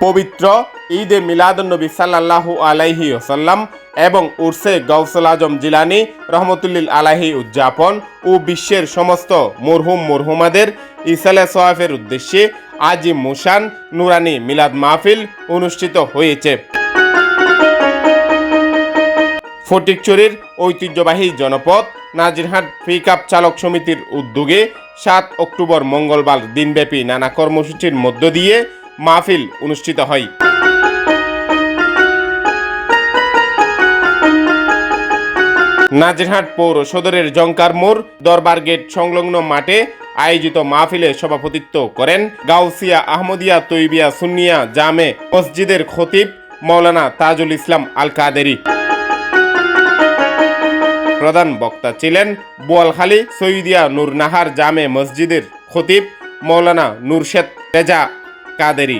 পবিত্র ঈদে মিলাদুন্নবী সাল্লাল্লাহু আলাইহি ওসাল্লাম এবং উর্সে গৌসুল আজম জিলানি রহমতুল্লিল আলাহি উদযাপন ও বিশ্বের সমস্ত মরহুম মরহুমাদের ইসালে সোয়াফের উদ্দেশ্যে আজি মুশান নুরানি মিলাদ মাহফিল অনুষ্ঠিত হয়েছে। ফটিকচুরির ঐতিহ্যবাহী জনপদ নাজিরহাট পিকআপ চালক সমিতির উদ্যোগে সাত অক্টোবর মঙ্গলবার দিনব্যাপী নানা কর্মসূচির মধ্য দিয়ে মাহফিল অনুষ্ঠিত হয়। নাজিরহাট পৌর সদরের জঙ্কার মোড় দরবার গেট সংলগ্ন মাঠে আয়োজিত মাহফিলে সভাপতিত্ব করেন গাউসিয়া আহমদিয়া তৈবিয়া সুন্নিয়া জামে মসজিদের খতিব মৌলানা তাজুল ইসলাম আল কাদেরি প্রধান বক্তা ছিলেন বোয়ালখালী সৈদিয়া নূর নাহার জামে মসজিদের খতিব মৌলানা নুরশেদ রেজা কাদেরি।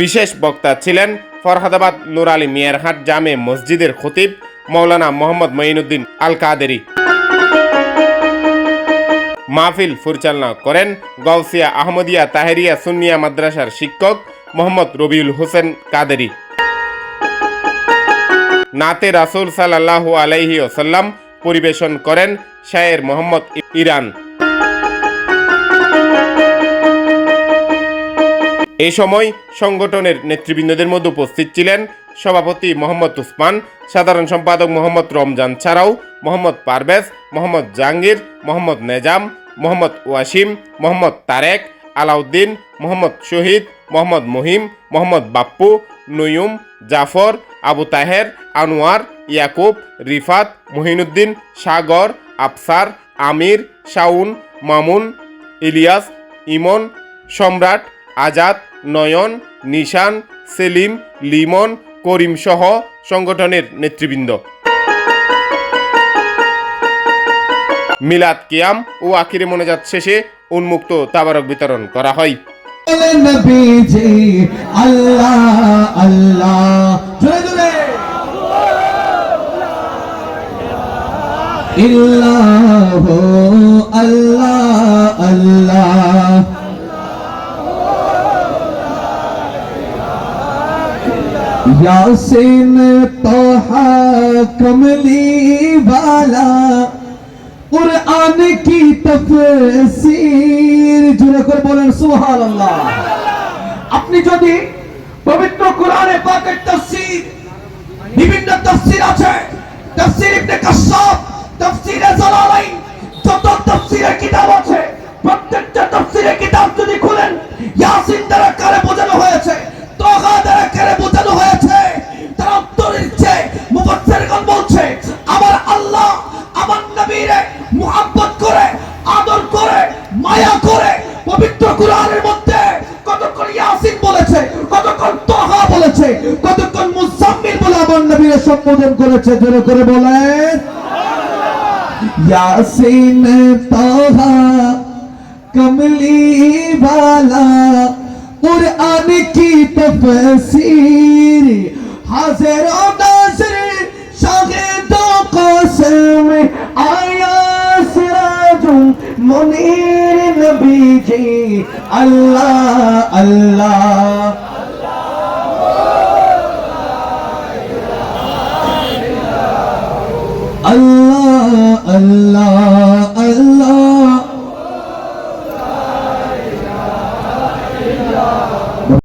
বিশেষ বক্তা ছিলেন ফরহাদাবাদ নুর আলী মিয়ারহাট জামে মসজিদের খতিব মৌলানা মোহাম্মদ মঈনুদ্দিন আল কাদেরি মাহফিল পরিচালনা করেন গৌসিয়া আহমদিয়া তাহেরিয়া সুন্নিয়া মাদ্রাসার শিক্ষক মোহাম্মদ রবিউল হোসেন কাদেরি। নাতে রাসুল সাল্লাল্লাহু আলাইহি ওসাল্লাম পরিবেশন করেন শায়ের মোহাম্মদ ইরান। এই সময় সংগঠনের নেতৃবৃন্দদের মধ্যে উপস্থিত ছিলেন সভাপতি মোহাম্মদ উসমান, সাধারণ সম্পাদক মোহাম্মদ রমজান ছাড়াও মোহাম্মদ পারভেজ, মোহাম্মদ জাহাঙ্গীর, মোহাম্মদ নেজাম, মোহাম্মদ ওয়াসিম, মোহাম্মদ তারেক, আলাউদ্দিন, মোহাম্মদ শহীদ, মোহাম্মদ মহিম, মোহাম্মদ বাপ্পু, নয়ুম, জাফর, আবু তাহের, আনোয়ার, ইয়াকুব, রিফাত, মহিনুদ্দিন, সাগর, আফসার, আমির শাউন মামুন, ইলিয়াস, ইমন, সম্রাট আজাদ, নয়ন, নিশান, সেলিম, লিমন, করিম সহ সংগঠনের নেতৃবৃন্দ। মিলাদ কিয়াম ও আখিরে মোনাজাত শেষে উন্মুক্ত তাবারক বিতরণ করা হয়। আল্লাহ। यासीन तोहा कमली वाला কুরআন কি তাফসীর জুড়ে করে বলেন সুবহানাল্লাহ আপনি যদি পবিত্র কোরআনে পাকের তাফসীর বিভিন্ন তাফসীর আছে তাফসীর ইবনে কাসসাব তাফসীরে জালালাইন যত তাফসীরের কিতাব আছে প্রত্যেকটা তাফসীরের কিতাব যদি খুলেন ইয়াসিন মোহাম্মত করে, আদর করে, মায়া করে, পবিত্র কুরআনের মধ্যে কতক্ষণ ইয়াসিন বলেছে, কতক্ষণ তহা বলেছে, কতক্ষণ মুসাম্মিল বলে আমার নবীর সম্বোধন করেছে, জোরে করে বলে ইয়াসিন তহা কমলি বালা, কুরআন কি তাফসীর? হাজির ও নাসির শাহে দো কসর মনির নবীজি আল্লাহ আল্লাহ। আল্লাহ আল্লাহ।